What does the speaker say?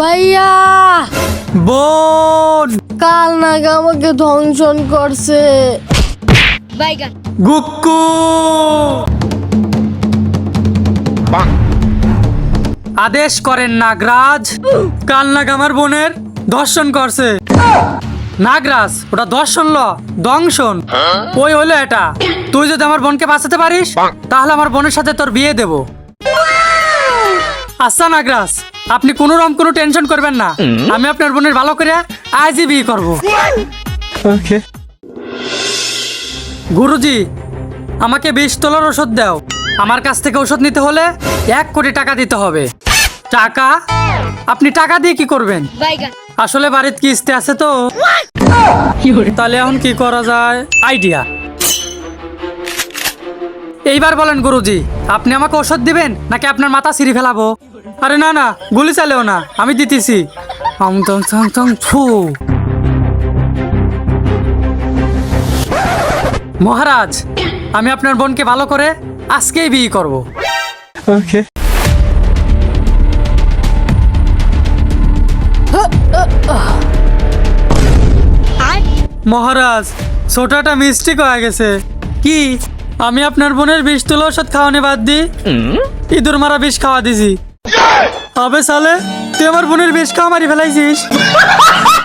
ভাইয়া! বোন! কাল আমাকে ধ্বংসন করছে। গুক্কু আদেশ করেন নাগরাজ কাল নাগ আমার বোনের দর্শন করছে। নাগরাজ ওটা দর্শন ল দংশন। ওই হলো এটা। তুই যদি আমার বোনকে বাঁচাতে পারিস তাহলে আমার বোনের সাথে তোর বিয়ে দেব। আচ্ছা নাগরাজ। আপনি কোনো রকম কোনো টেনশন করবেন না। আমি আপনার বোনের ভালো করে আজই বিয়ে করব। গুরুজি আমাকে বিশ তোলার ওষুধ দাও। আমার কাছ থেকে ওষুধ নিতে হলে এক কোটি টাকা দিতে হবে। টাকা? আপনি টাকা দিয়ে কি করবেন? আসলে বাড়িতে কিস্তি আছে তো? তাহলে এখন কি করা যায়? আইডিয়া। এইবার বলেন গুরুজি আপনি আমাকে ওষুধ দিবেন নাকি আপনার মাথা সিঁড়ি ফেলাবো? আরে না না গুলি চালেও না আমি দিতেছি। মহারাজ আমি আপনার বোনকে ভালো করে আজকেই বিয়ে করব। ওকে মহারাজ ছোটাটা মিস্টেক হয়ে গেছে। কি? আমি আপনার বোনের বিষ তুলে ওষুধ খাওয়ানি বাদ দি। ইঁদুর মারা বিষ খাওয়া দিছি। হবে সালে তুই আমার বোনের বিষ খাওয়া মারি ফেলাইছিস।